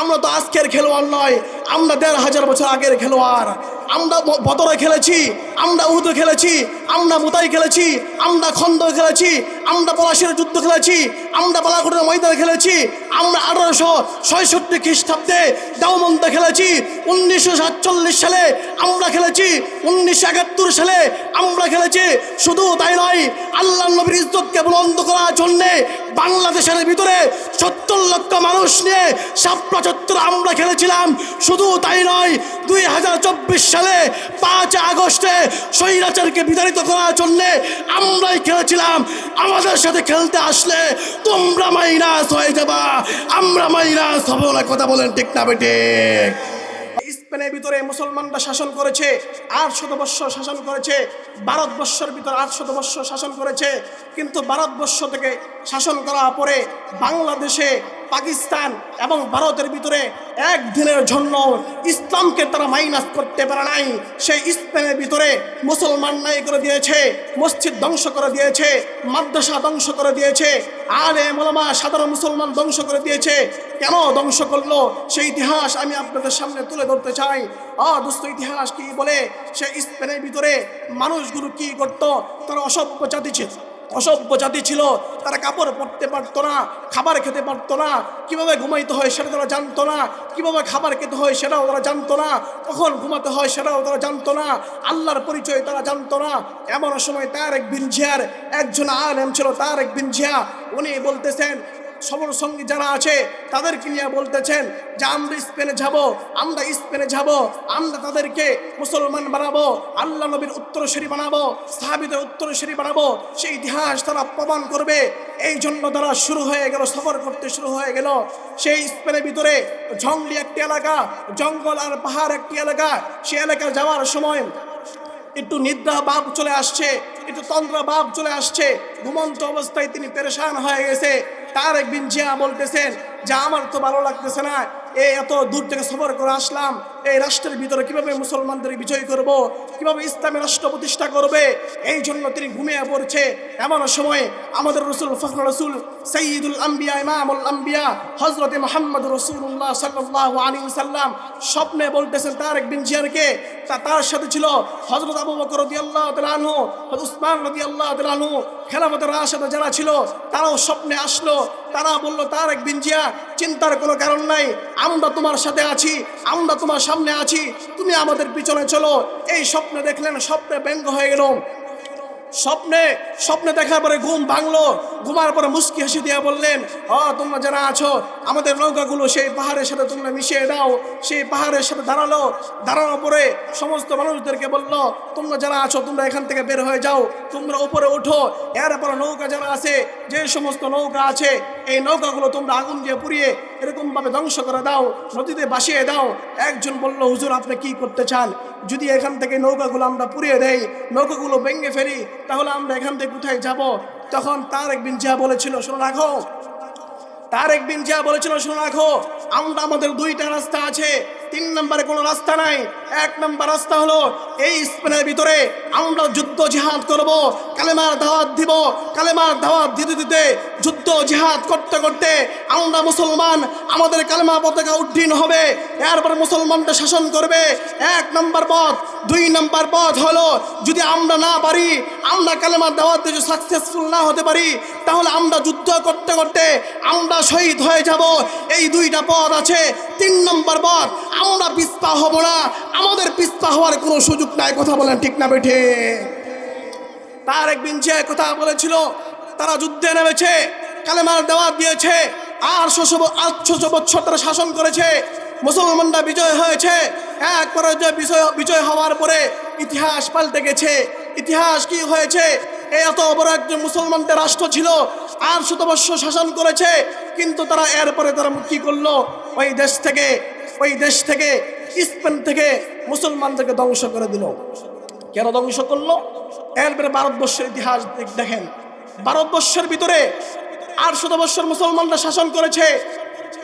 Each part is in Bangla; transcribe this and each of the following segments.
আমরা তো আজকের খেলোয়াড় নয়, আমরা দেড় হাজার বছর আগের খেলোয়াড়। আমরা বদরে খেলেছি, আমরা উহুদে খেলেছি আমরা মুতাই খেলেছি, আমরা খন্দ খেলেছি, আমরা পলাশের যুদ্ধ খেলেছি, আমরা বালাকোটের ময়দানে খেলেছি, আমরা আঠারোশো ছয়ষট্টি খ্রিস্টাব্দে দাওমন্তে খেলেছি, উনিশশো সাতচল্লিশ সালে আমরা খেলেছি, উনিশশো একাত্তর সালে আমরা খেলেছি, শুধু তাই নয় আল্লাহ নবীর ইজ্জতকে বুলন্দ করার জন্যে বাংলাদেশের ভিতরে সত্তর লক্ষ মানুষ নিয়ে সাপড়া চত্বর আমরা খেলেছিলাম, শুধু তাই নয়, দুই সালে পাঁচ আগস্টে স্বৈরাচারকে বিতাড়িত করার জন্যে আমরাই খেলেছিলাম। আমাদের সাথে খেলতে আসলে তোমরা মাইনাস হয়ে যাবা। আমরা মাইনাস হব না, কথা বলেন ঠিক না বেটে স্পেনের ভিতরে মুসলমানরা শাসন করেছে আট শত বৎসর শাসন করেছে, ভারতবর্ষের ভিতরে আট শত বৎসর শাসন করেছে। কিন্তু ভারতবর্ষ থেকে শাসন করার পরে বাংলাদেশে পাকিস্তান এবং ভারতের ভিতরে একদিনের জন্য ইসলামকে তারা মাইনাস করতে পারে নাই। সেই স্পেনের ভিতরে মুসলমান নাই করে দিয়েছে, মসজিদ ধ্বংস করে দিয়েছে, মাদ্রাসা ধ্বংস করে দিয়েছে, আলে মোলামা সাধারণ মুসলমান ধ্বংস করে দিয়েছে। কেন ধ্বংস করল? সেই ইতিহাস আমি আপনাদের সামনে তুলে ধরতে চাই। অদুস্থ ইতিহাস কি বলে? সে স্পেনের ভিতরে মানুষগুলো কি করত? তারা অসভ্য জাতি ছিল। অসভ্য জাতি ছিল, তারা কাপড় পরতে পারতো না, খাবার খেতে পারতো না, কীভাবে ঘুমাইতে হয় সেটা তারা জানতো না, কীভাবে খাবার খেতে হয় সেটাও তারা জানতো না, কখন ঘুমাতে হয় সেটাও তারা জানতো না, আল্লাহর পরিচয় তারা জানতো না। এমন সময় তার এক বিনঝিয়ার একজন আলেম ছিল তার এক বিনঝিয়া উনি বলতেছেন সবর সঙ্গী যারা আছে, তাদেরকে নিয়ে বলতেছেন যে, আমরা স্পেনে যাব, আমরা স্পেনে যাব, আমরা তাদেরকে মুসলমান বানাবো, আল্লাহ নবীর উত্তরসূরি বানাবো, সাহাবিদের উত্তরসূরি বানাবো। সেই ইতিহাস তারা প্রমাণ করবে। এই জন্য তারা শুরু হয়ে গেল, সফর করতে শুরু হয়ে গেল। সেই স্পেনের ভিতরে জঙ্গলি একটি এলাকা, জঙ্গল আর পাহাড় একটি এলাকা। সেই এলাকা যাওয়ার সময় একটু নিদ্রা বাপ চলে আসছে, একটু তন্দ্রা ভাব চলে আসছে। ঘুমন্ত অবস্থায় তিনি পেরেশান হয়ে গেছে। তার একদিন জিয়া বলতেছেন, যে আমার তো ভালো লাগতেছে না, এ এত দূর থেকে সফর করে আসলাম এই রাষ্ট্রের ভিতরে কীভাবে মুসলমানদের বিজয় করব, কীভাবে ইসলামী রাষ্ট্র প্রতিষ্ঠা করবে, এই জন্য তিনি ঘুমিয়ে পড়ছে। এমন সময় আমাদের রসুল ফখর রসুল সঈদুল আম্বিয়া, ইমামুল আম্বিয়া হজরত মোহাম্মদ রসুল্লাহ সাল্লাহ আলী সাল্লাম স্বপ্নে বলতেছেন তার এক বিনজিয়ারকে তা তার সাথে ছিল হজরত আবু বকর রদি আল্লাহ তালু উসমান রদি আল্লাহ তালু খেলাফতের রাশেদা যারা ছিল, তারাও স্বপ্নে আসলো। তারা বলল, তার এক বিনজিয়া চিন্তার কোনো কারণ নাই, আমরা তোমার সাথে আছি, আমরা তোমার সামনে আছি। তুমি আমাদের পিছনে চলো। এই স্বপ্নে দেখলেন স্বপ্নে ব্যঙ্গ হয়ে গেল স্বপ্নে স্বপ্নে দেখার পরে ঘুম ভাঙলো। ঘুমার পরে মুস্কি হাসি দিয়ে বললেন ও তোমরা যারা আছো, আমাদের নৌকাগুলো সেই পাহাড়ের সাথে তোমরা মিশিয়ে দাও। সেই পাহাড়ের সাথে দাঁড়াল। দাঁড়ানোর পরে সমস্ত মানুষদেরকে বলল, তোমরা যারা আছো, তোমরা এখান থেকে বের হয়ে যাও। তোমরা উপরে ওঠো। এরপরে নৌকা যারা আছে, যে সমস্ত নৌকা আছে, এই নৌকাগুলো তোমরা আগুন দিয়ে পুড়িয়ে এরকমভাবে ধ্বংস করে দাও, নদীতে বাসিয়ে দাও। একজন বলল, হুজুর, আপনি কি করতে চান? যদি এখান থেকে নৌকাগুলো আমরা পুড়িয়ে দেই, নৌকাগুলো ভেঙে ফেলি, তাহলে আমরা এখান থেকে কোথায় যাব? তখন তার একদিন যা বলেছিল, শোনো রাখো তার একদিন যা বলেছিল, শোনো রাখো আমরা আমাদের দুইটা রাস্তা আছে, তিন নম্বরে কোনো রাস্তা নাই, এক নম্বর রাস্তা হলো এই স্পেনের ভিতরে আমরা যুদ্ধ জিহাদ করব, কালেমার দাওয়াত দিব, কালেমার দাওয়াত দিতে দিতে যুদ্ধ জিহাদ করতে করতে আমরা মুসলমান, আমাদের কালেমা পতাকা উড্ডীন হবে, এরপর মুসলমানটা শাসন করবে। এক নম্বর পথ, দুই নম্বর পথ হলো, যদি আমরা না পারি, আমরা কালেমার দাওয়াত দিয়ে সাকসেসফুল না হতে পারি, তাহলে আমরা যুদ্ধ করতে করতে আমরা শহীদ হয়ে যাব। এই দুইটা পথ আছে তিন নম্বর পথ আমরা পিস্পা হব না। আমাদের পিস্পা হওয়ার কোনো সুযোগ নাই, কথা বলেন ঠিক না বেঠে। তার একদিন যে কথা বলেছিল, তারা যুদ্ধে নেমেছে, কালেমার দেওয়া দিয়েছে, আর শশ আটশো বছর তারা শাসন করেছে। মুসলমানরা বিজয় হয়েছে। এক পরাজয় বিজয় বিজয় হওয়ার পরে ইতিহাস পাল্টে গেছে। ইতিহাস কি হয়েছে? এত বড় একজন মুসলমানদের রাষ্ট্র ছিল আর শতবর্ষ শাসন করেছে, কিন্তু তারা এরপরে তারা কি করল। ওই দেশ থেকে, ওই দেশ থেকে, স্পেন থেকে মুসলমানদেরকে ধ্বংস করে দিল। কেন ধ্বংস করল? এরপরে ভারতবর্ষের ইতিহাস দেখ- দেখেন। ভারতবর্ষের ভিতরে আট শত বৎসর মুসলমানরা শাসন করেছে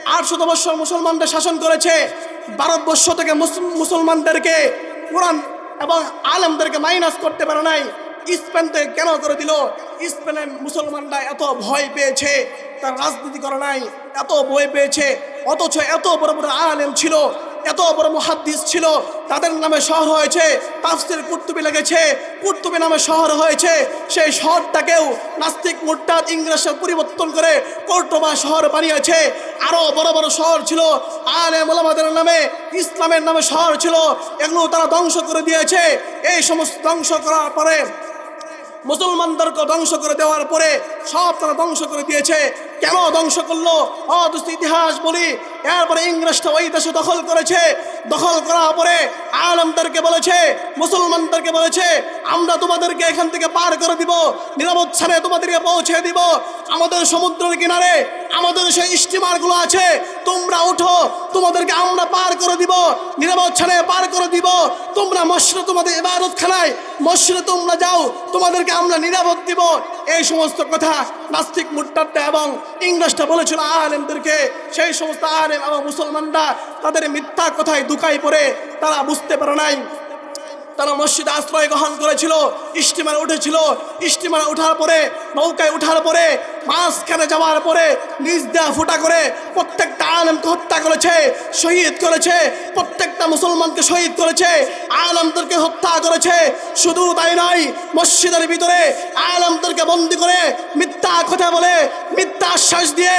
আট শত বৎসর মুসলমানরা শাসন করেছে। ভারতবর্ষ থেকে মুসলমানদেরকে কোরআন এবং আলেমদেরকে মাইনাস করতে পারে নাই। স্পেন থেকে কেন করে দিল? স্পেনের মুসলমানরা এত ভয় পেয়েছে, তার রাজনীতি করে নাই, এত ভয় পেয়েছে, অথচ এত বড় বড় আলেম ছিল, এত বড় মুহাদ্দিস ছিল, তাদের নামে শহর হয়েছে, তাফসির কুর্তুবি লেগেছে, কুর্তুবি নামে শহর হয়েছে, সেই শহরটাকেও নাস্তিক মুরতাদ ইংরেজে পরিবর্তন করে কর্টোবা শহর বানিয়েছে। আরও বড় বড় শহর ছিল আলে মোলামাদের নামে, ইসলামের নামে শহর ছিল, এগুলো তারা ধ্বংস করে দিয়েছে। এই সমস্ত ধ্বংস করার পরে মুসলমানদেরকে ধ্বংস করে দেওয়ার পরে সব তারা ধ্বংস করে দিয়েছে। কেন ধ্বংস করল? অদুস্ত ইতিহাস বলি, এরপরে ইংরেজটা ওই দেশে দখল করেছে। দখল করার পরে আলমদেরকে বলেছে, মুসলমানদেরকে বলেছে, আমরা তোমাদেরকে এখান থেকে পার করে দিব, নিরাপদ স্থানে তোমাদেরকে পৌঁছে দিব। আমাদের সমুদ্রের কিনারে, আমাদের সেই স্টিমারগুলো আছে, তোমরা উঠো তোমাদেরকে আমরা পার করে দিব, নিরাপদ স্থানে পার করে দিব, তোমরা মসজিদে তোমাদের ইবাদতখানায়, মসজিদে তোমরা যাও, তোমাদেরকে আমরা নিরাপদ দিব। এই সমস্ত কথা নাস্তিক মুট্টারটা এবং ইংরেজটা বলেছিল আলেমদেরকে। সেই সমস্ত আলেম এবং মুসলমানরা তাদের মিথ্যা কথায় দুকাই পড়ে, তারা বুঝতে পারে নাই। তারা মসজিদে আশ্রয় গ্রহণ করেছিল, স্টিমারে উঠেছিল, স্টিমারে ওঠার পরে, নৌকায় ওঠার পরে মাঝখানে যাওয়ার পরে নিজ দেয়া ফুটা করে প্রত্যেকটা আলমকে হত্যা করেছে, শহীদ করেছে, প্রত্যেকটা মুসলমানকে শহীদ করেছে, আলমদেরকে হত্যা করেছে। শুধু তাই নয়, মসজিদের ভিতরে আলমদেরকে বন্দি করে মিথ্যা কথা বলে, মিথ্যা আশ্বাস দিয়ে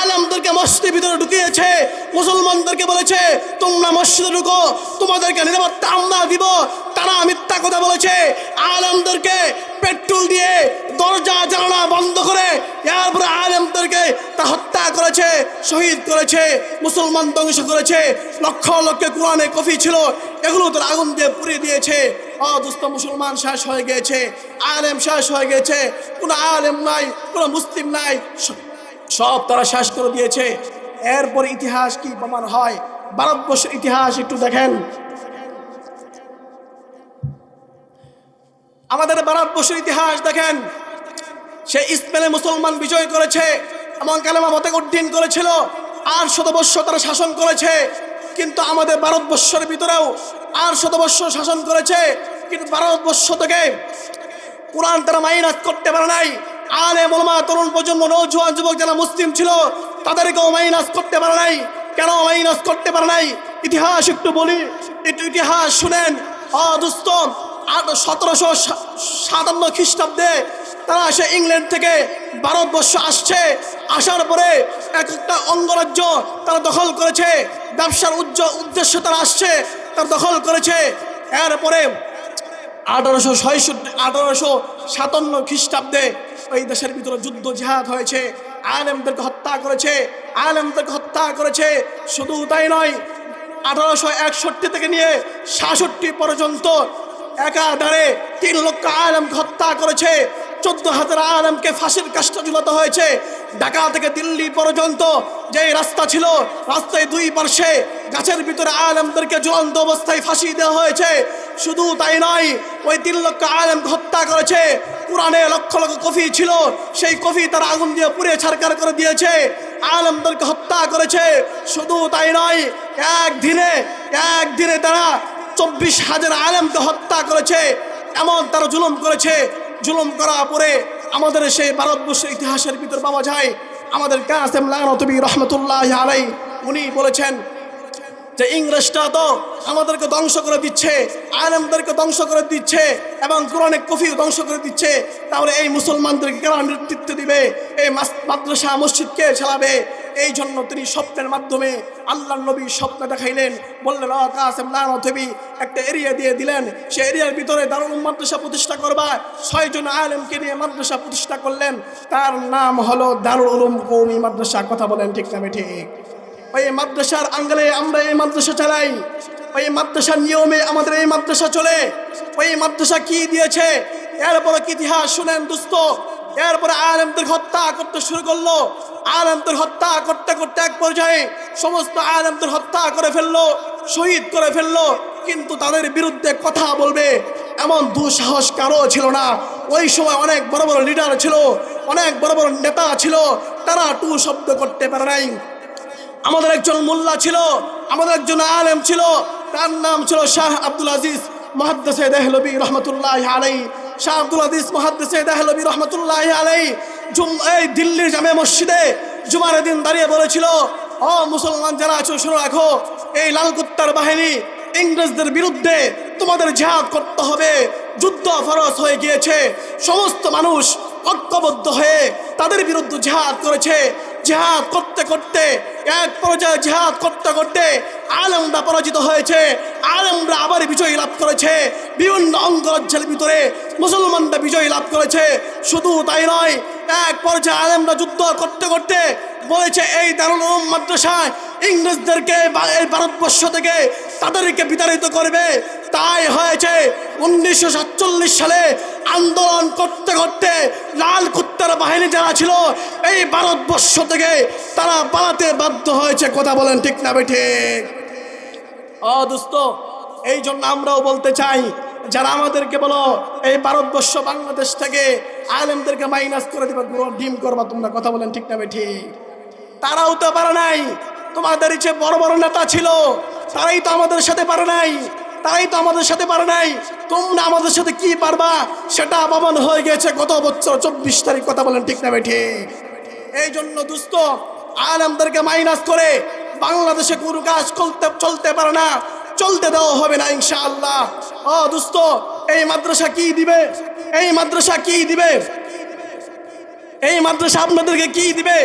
আলমদেরকে মসজিদের ভিতরে ঢুকিয়েছে, মুসলমানদেরকে বলেছে, তোমরা মসজিদে ঢুকো, তোমাদেরকে নিরাপত্তা আমরা দিব। তারা মিথ্যা কথা বলেছে, আলমদেরকে পেট্রোল দিয়ে এরপরে আলমদেরকে তা হত্যা করেছে, শহীদ করেছে, মুসলমান ধ্বংস করেছে, লক্ষ লক্ষ কোরআনে কফি ছিল, এগুলো তার আগুন দিয়ে পুড়িয়ে দিয়েছে। অদুস্থ মুসলমান শেষ হয়ে গিয়েছে, আলেম শেষ হয়ে গেছে কোনো আলেম নাই, কোনো মুসলিম নাই, সব তারা শেষ করে দিয়েছে। এরপর ইতিহাস কি প্রমাণ হয়? ভারতবর্ষের ইতিহাস একটু দেখেন। আমাদের ভারতবর্ষের ইতিহাস দেখেন। সে স্পেনে মুসলমান বিজয় করেছে এবং কালেমা মতে উদ্দিন করেছিল, আর শতবর্ষ তারা শাসন করেছে, কিন্তু আমাদের ভারতবর্ষের ভিতরেও আর শতবর্ষ শাসন করেছে, কিন্তু ভারতবর্ষ থেকে কোরআন তারা মাইনাস করতে পারে নাই। আলে মোলমা তরুণ প্রজন্ম নৌজোয়ান যুবক যারা মুসলিম ছিল, তাদেরকেও মাইনাস করতে পারে নাই। কেন মাইনাস করতে পারে নাই? ইতিহাস একটু বলি, একটু ইতিহাস শুনেন। অদুস্ত আট, সতেরোশো সাতান্ন খ্রিস্টাব্দে তারা সে ইংল্যান্ড থেকে ভারতবর্ষ আসছে। আসার পরে এক একটা অঙ্গরাজ্য তারা দখল করেছে। ব্যবসার উজ্জ উদ্দেশ্য তারা আসছে, তারা দখল করেছে। এরপরে আঠারোশো ছয়ষট্টি, আঠারোশো সাতান্ন খ্রিস্টাব্দে ওই দেশের ভিতরে যুদ্ধ জেহাদ হয়েছে। আলেমদেরকে হত্যা করেছে, আলেমদেরকে হত্যা করেছে। শুধু তাই নয়, আঠারোশো একষট্টি থেকে নিয়ে সাতষট্টি পর্যন্ত একাধারে তিন লক্ষ আলেমকে হত্যা করেছে। চোদ্দ হাজার আলমকে ফাঁসির কাষ্ট ঝুলাতে হয়েছে। ঢাকা থেকে দিল্লি পর্যন্ত যে রাস্তা ছিল, রাস্তায় দুই পার্শ্বে গাছের ভিতরে আলমদেরকে জ্বলন্ত অবস্থায় ফাঁসি দেওয়া হয়েছে। শুধু তাই নয়, ওই তিন লক্ষ আলমকে হত্যা করেছে। কোরআনে লক্ষ লক্ষ কফি ছিল, সেই কফি তারা আগুন দিয়ে পুড়ে ছারকার করে দিয়েছে। আলমদেরকে হত্যা করেছে। শুধু তাই নয়, একদিনে একদিনে তারা চব্বিশ হাজার আলমকে হত্যা করেছে। এমন তারা জুলুম করেছে। জুলুম করা পরে আমাদের সেই ভারতবর্ষের ইতিহাসের ভিতর পাওয়া যায়। আমাদের কাসেম লানতবি রহমতুল্লাহ আলাই, উনি বলেছেন যে ইংরেজটা তো আমাদেরকে ধ্বংস করে দিচ্ছে, আলেমদেরকে ধ্বংস করে দিচ্ছে এবং কোরআনে কফি ধ্বংস করে দিচ্ছে। তাহলে এই মুসলমানদেরকে কেন নেতৃত্ব দিবে? এই মাদ্রাসা, মসজিদকে চালাবে? এই জন্য তিনি স্বপ্নের মাধ্যমে আল্লাহ নবী স্বপ্ন দেখাইলেন। বললেন, "ও কাসেম লানতবি একটা এরিয়া দিয়ে দিলেন। সে এরিয়ার ভিতরে উলুম মাদ্রাসা প্রতিষ্ঠা করবা। ছয়জন আলেমকে নিয়ে মাদ্রাসা প্রতিষ্ঠা করলেন। তার নাম হলো দারুল উলুম কৌমি মাদ্রাসা। কথা বলেন ঠিক না ঠিক ওই মাদ্রাসার আঙ্গলে আমরা এই মাদ্রাসা চালাই। ওই মাদ্রাসার নিয়মে আমাদের এই মাদ্রাসা চলে। ওই মাদ্রাসা কি দিয়েছে? এরপরে ইতিহাস? শুনেন দুস্থ এরপরে আলেমদের হত্যা করতে শুরু করল। আলেমদের হত্যা করতে করতে এক পর্যায়ে সমস্ত আলেমদের হত্যা করে ফেলল, শহীদ করে ফেলল। কিন্তু তাদের বিরুদ্ধে কথা বলবে এমন দুঃসাহস কারও ছিল না। ওই সময় অনেক বড় বড় লিডার ছিল, অনেক বড় বড় নেতা ছিল, তারা টু শব্দ করতে পারে নাই। আমাদের একজন মোল্লা ছিল, আমাদের একজন আলেম ছিল, তার নাম ছিল শাহ আব্দুল আজিজ মহাদ্দেসে দেহলবি রহমতুল্লাহ আলাই শাহ আব্দুল মহাদ্দেসে দেহলবি রহমতুল্লাহ আলাই জুম, এই দিল্লির জামে মসজিদে জুমার দিন দাঁড়িয়ে বলেছিল, ও মুসলমান যারা আছো, শোনো রাখো, এই লাল কুত্তার বাহিনী ইংরেজদের বিরুদ্ধে তোমাদের জেহাদ করতে হবে। যুদ্ধ ফরজ হয়ে গিয়েছে। সমস্ত মানুষ ঐক্যবদ্ধ হয়ে তাদের বিরুদ্ধে জেহাদ করেছে। জেহাদ করতে করতে এক পর্যায়ে জেহাদ করতে করতে আলমরা পরাজিত হয়েছে। আলমরা আবার বিজয়ী লাভ করেছে। বিভিন্ন অঙ্গরাজ্যের ভিতরে মুসলমানরা বিজয়ী লাভ করেছে। শুধু তাই নয়, এক পর্যায়ে আলেমরা যুদ্ধ করতে করতে বলেছে, এই উলুম মাদ্রাসায় ইংরেজদেরকে এই ভারতবর্ষ থেকে তাদেরকে বিতাড়িত করবে। তাই হয়েছে, উনিশশো সাতচল্লিশ সালে আন্দোলন করতে করতে লাল কুত্তার বাহিনী যারা ছিল, এই ভারতবর্ষ থেকে তারা পালাতে বাধ্য হয়েছে। কথা বলেন ঠিক না বেঠে? ও দোস্ত, এই জন্য আমরাও বলতে চাই, যারা আমাদেরকে বলো, এই ভারতবর্ষ বাংলাদেশ থেকে আলেমদেরকে মাইনাস করে দেবে ডিম করবা, তোমরা কথা বলেন ঠিক না ঠিক তারাও তো পারে নাই। তোমাদের যে বড় বড় নেতা ছিল, তারাই তো আমাদের সাথে পারে নাই। তারাই তো আমাদের সাথে পারে নাই। তোমরা আমাদের সাথে কি পারবা, সেটা অপমান হয়ে গেছে গত বছর চব্বিশ তারিখ। কথা বলেন ঠিক না ঠিক? এই জন্য দুস্থ আলেমদেরকে মাইনাস করে বাংলাদেশে কোনো কাজ চলতে চলতে পারে না। চলতে দেওয়া হবে না ইনশাআল্লাহ। ও দুস্থ, এই মাদ্রাসা কি দিবে? এই মাদ্রাসা কি দিবে? এই মাদ্রাসা আপনাদেরকে কি দিবে?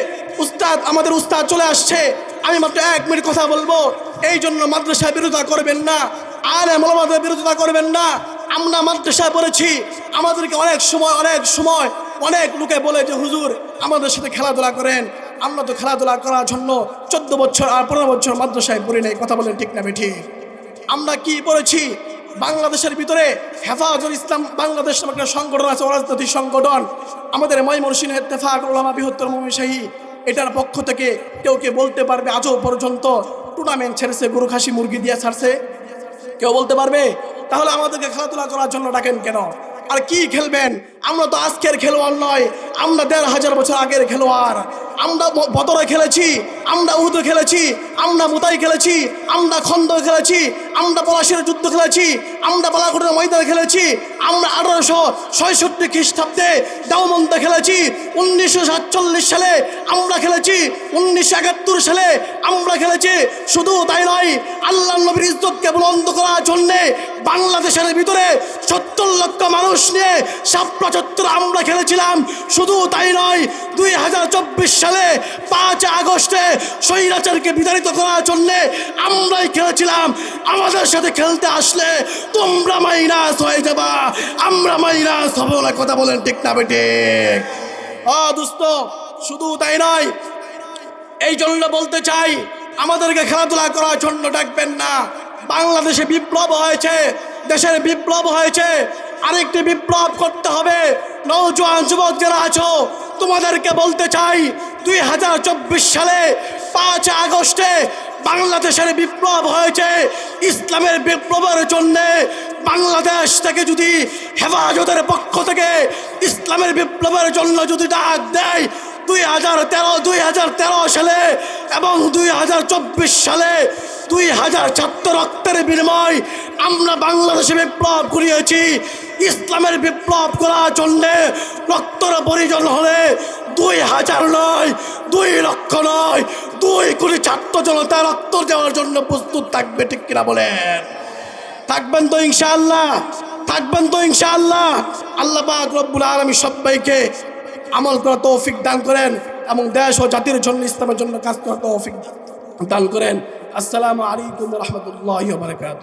উস্তাদ, আমাদের উস্তাদ চলে আসছে। আমি মাত্র এক মিনিট কথা বলব। এই জন্য মাদ্রাসা বিরোধিতা করবেন না। আর আমাদের বিরোধিতা করবেন না। আমরা মাদ্রাসায় পড়েছি। আমাদেরকে অনেক সময় অনেক সময় অনেক লোকে বলে যে, হুজুর, আমাদের সাথে খেলাধুলা করেন। আমরা তো খেলাধুলা করার জন্য চোদ্দ বছর আর পনেরো বছর মাদ্রাসায় পড়ি নাই। কথা বলেন ঠিক না বেঠি আমরা কি পড়েছি? বাংলাদেশের ভিতরে হেফাজুল ইসলাম, বাংলাদেশ একটা সংগঠন আছে, অরাজনৈতিক সংগঠন। আমাদের ময়মনসিংহ ইত্তেফাক উলামা বৃহত্তর মমিশাহী এটার পক্ষ থেকে কেউ কে বলতে পারবে আজও পর্যন্ত টুর্নামেন্ট ছেড়েছে গরু খাসি, মুরগি দিয়ে ছাড়ছে। কেউ বলতে পারবে? তাহলে আমাদেরকে খেলাধুলা করার জন্য ডাকেন কেন? আর কি খেলবেন? আমরা তো আজকের খেলোয়াড় নয়, আমরা দেড় হাজার বছর আগের খেলোয়াড়, আমরা বদরে খেলেছি। আমরা উহুদে খেলেছি, আমরা মুতাই খেলেছি, আমরা খন্দ খেলেছি, আমরা পলাশির যুদ্ধ খেলেছি, আমরা বালাকোটের ময়দানে খেলেছি, আমরা আঠারোশো ছয়ষট্টি খ্রিস্টাব্দে দাওমন্তে খেলেছি, উনিশশো সাতচল্লিশ সালে আমরা খেলেছি, উনিশশো একাত্তর সালে আমরা খেলেছি, শুধু তাই নয়, আল্লাহ নবীর ইজ্জতকে বুলন্দ করার জন্যে বাংলাদেশের ভিতরে সত্তর লক্ষ মানুষ নিয়ে সাপড়া চত্বর আমরা খেলেছিলাম, শুধু তাই নয়, দুই হাজার চব্বিশ সালে পাঁচ আগস্টে স্বৈরাচারকে বিতাড়িত করার জন্যে আমরাই খেলেছিলাম। আমাদের সাথে খেলতে আসলে তোমরা মাইনাস হয়ে যাবা। আমরা মাইনাস হব না, কথা বলেন ঠিক না বেটে ও দোস্ত, শুধু তাই নয়, এই জন্য বলতে চাই, আমাদেরকে খেলাধুলা করার জন্য ডাকবেন না। বাংলাদেশে বিপ্লব হয়েছে, দেশের বিপ্লব হয়েছে আরেকটি বিপ্লব করতে হবে। নৌজওয়ান যুবক যারা আছো, তোমাদেরকে বলতে চাই, দুই হাজার চব্বিশ সালে পাঁচ আগস্টে বাংলাদেশের বিপ্লব হয়েছে। ইসলামের বিপ্লবের জন্যে বাংলাদেশ থেকে যদি হেফাজতের পক্ষ থেকে ইসলামের বিপ্লবের জন্য যদি ডাক দেয়, দুই হাজার তেরো, দুই হাজার তেরো সালে এবং দুই হাজার চব্বিশ সালে দুই হাজার ছাত্র রক্তের বিনিময় আমরা বাংলাদেশে বিপ্লব করিয়েছি ইসলামের বিপ্লব করার জন্যে রক্তর পরিজন হলে দুই হাজার নয়, দুই লক্ষ নয়, দুই কোটি ছাত্র জনতা রক্ত দেওয়ার জন্য প্রস্তুত থাকবে, ঠিক কিনা বলেন? থাকবেন তো ইনশাআল্লাহ, থাকবেন তো ইনশাআল্লাহ। আল্লাহ পাক রব্বুল আলমী সবাইকে আমল করা তৌফিক দান করেন এবং দেশ ও জাতির জন্য ইসলামের জন্য কাজ করা তৌফিক দান করেন। আসসালামু আলাইকুম রহমতুল্লাহ বারকাত